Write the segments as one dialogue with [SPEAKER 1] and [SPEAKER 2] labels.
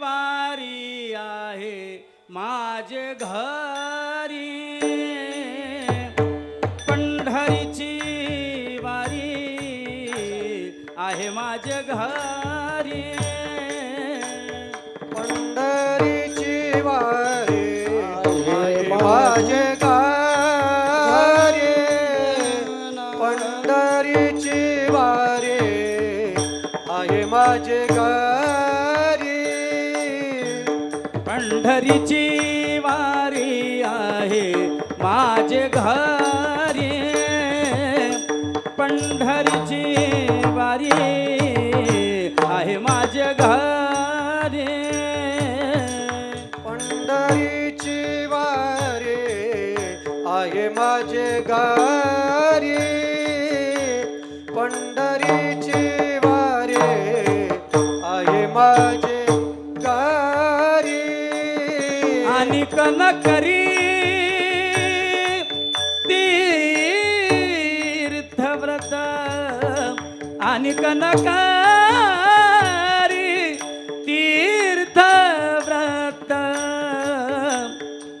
[SPEAKER 1] वारी आहे माझे घरी. पंढरीची वारी आहे माझे घरी.
[SPEAKER 2] पंढरीची वारी माझे कार्य पंढरीची वारी आहे माझे कार्य
[SPEAKER 1] घरीची वारी आहे. माझे घरी पंढरीची वारी आहे. माझे घरी
[SPEAKER 2] पंढरीची वारी आहे. माझे घरी पंढरीची वारी आहे. माझे
[SPEAKER 1] आणि कनकरी तीर्थव्रत आणि कनकारी तीर्थव्रत.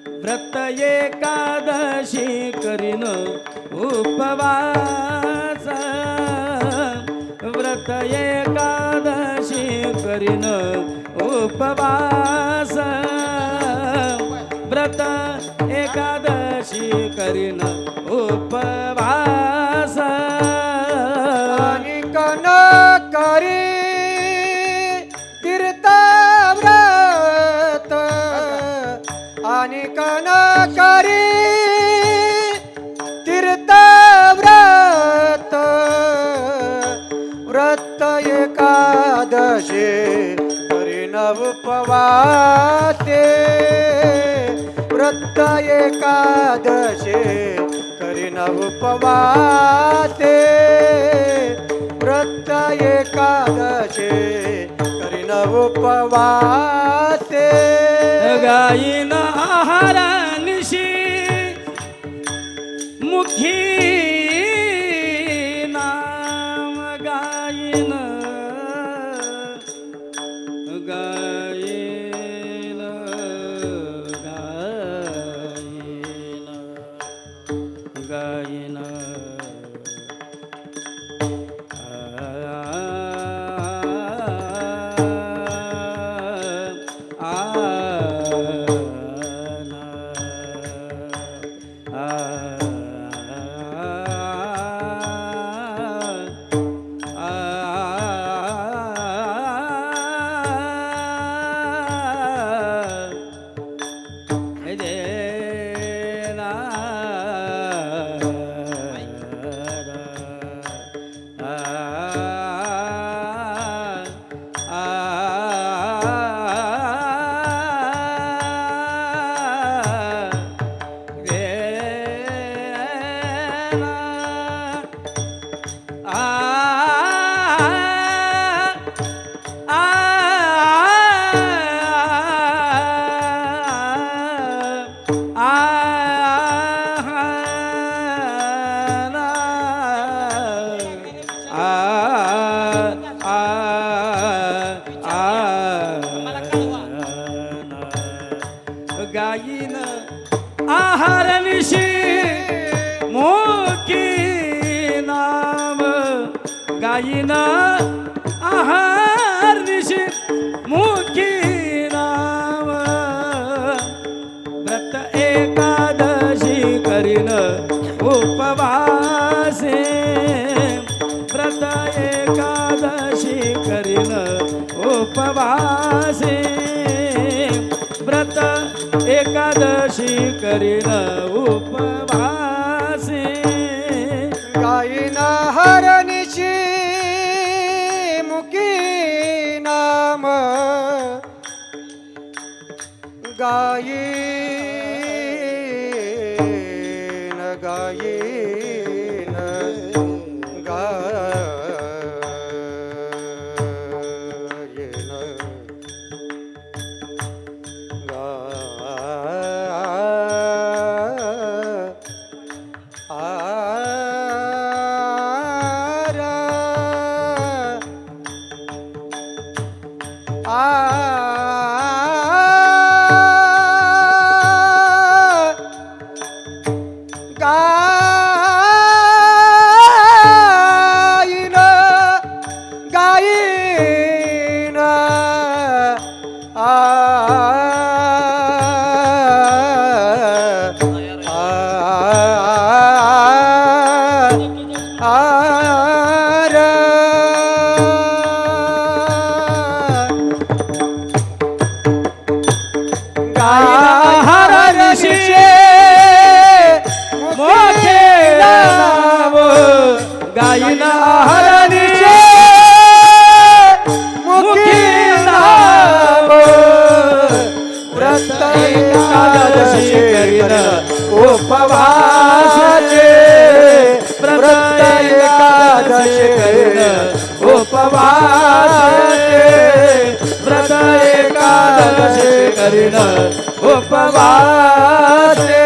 [SPEAKER 1] व्रत एकादशी करीन उपवास. व्रत एकादशी करीन उपवास. व्रत एकादशी करीन उपवास.
[SPEAKER 2] आणि कनकरी तीर्थव्रत आणि कनकरी तीर्थव्रत व्रत एकादशी करीन उपवासे. व्रत एकादशे करीन उपवासे व्रत एकादशी करीन उपवासे
[SPEAKER 1] गायीन आहारानिशी मुखी की नाम गायीन आहार निशी मुखी नाम. व्रत एकादशी करीन उपवासे. व्रत एकादशी करीन उपवासे. व्रत एकादशी करीन उपवास.
[SPEAKER 2] गायीन गायीन गा आ
[SPEAKER 1] गायीना आहार मुखी नाव
[SPEAKER 2] व्रत
[SPEAKER 1] एकादशी करीन उपवासाचे. व्रत एकादशी करीन उपवासाचे. व्रत एकादशी करीन उपवासाचे.